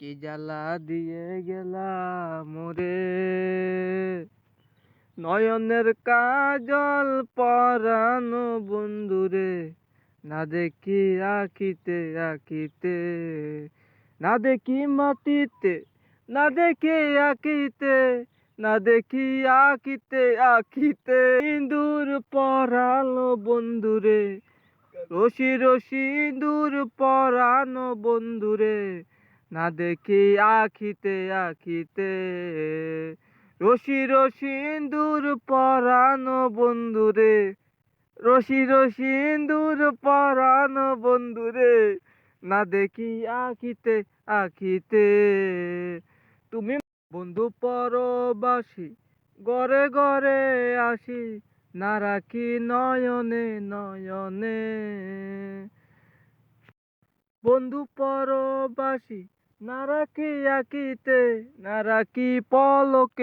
কি জ্বালা দিয়ে গেলা মোরে নয়নের কাজল পরানো বন্ধুরে না দেখি আঁকিতে আখিতে না দেখি মাটিতে, না দেখি আঁকিতে। না দেখি আঁকিতে আঁকিতে। ইন্দুর পরানো বন্ধুরে রশি রশি দূর পরানো বন্ধুরে না দেখি আখিতে আখিতে। রশি রশি দূর পরানো বন্ধুরে রশি রশি দূর পরানো বন্ধুরে না দেখি আখিতে আখিতে। তুমি বন্ধু পরবাসী, গড়ে গড়ে আসি। না রাখি নয়নে নয়নে। বন্ধু পরবাসী না রাখি আকিতে না রাখি পলকে